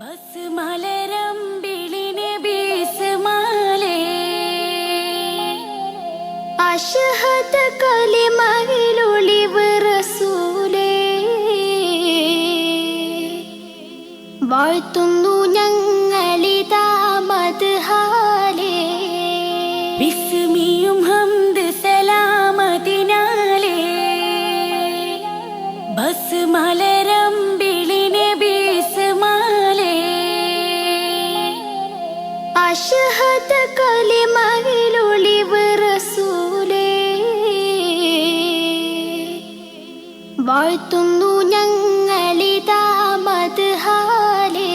Bus മലരം ബിളിനെ ബീസ് മാലേ അഷഹത കലിമയിലൊളിവ് റസൂലേ വാഴ്ത്തുന്നു ഞങ്ങൾ അഷഹത റസൂലേ. വാഴ്ത്തുന്നു ഞങ്ങളിതാ ഹാലേ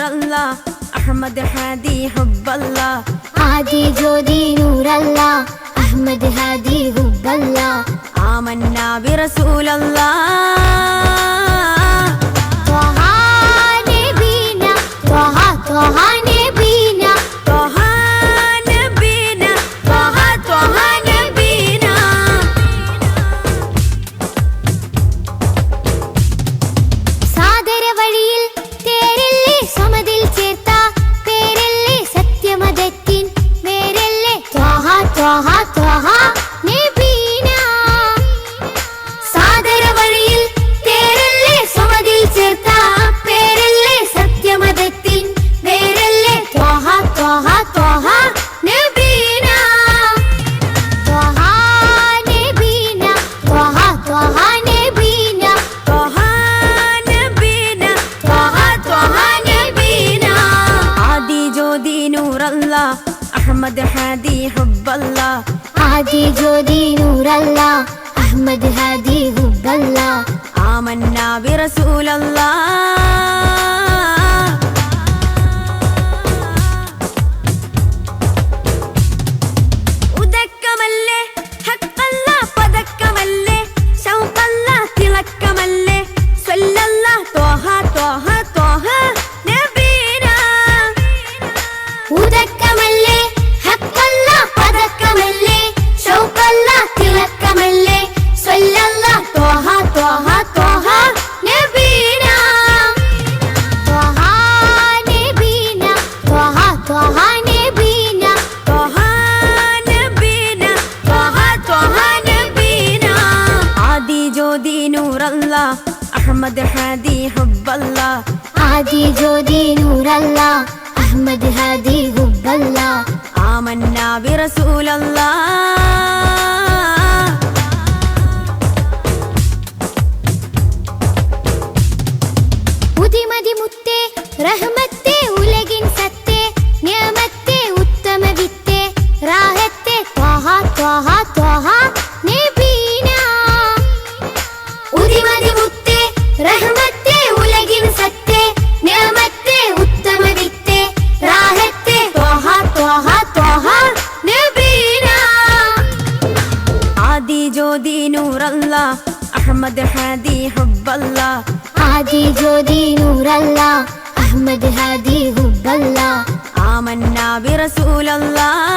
نور الله أحمد هادي حب الله. هادي جودي نور الله أحمد هادي حب الله. آمنا برسول الله. أحمد هادي حب الله. عادي جودي نور الله. أحمد هادي حب الله. آمنا برسول الله. أحمد هادي حب الله. عادي جودي نور الله. أحمد هادي حب الله. آمنا برسول الله. ودي مدي متي رحمة അഹമ്മദ് ഹാദി ഹബ്ബല്ല. ആദി ജ്യോതി നൂറല്ല അഹമ്മദ് ഹാദി ഹുബ്ബല്ല. ആമന്ന ബിറസൂലല്ലാ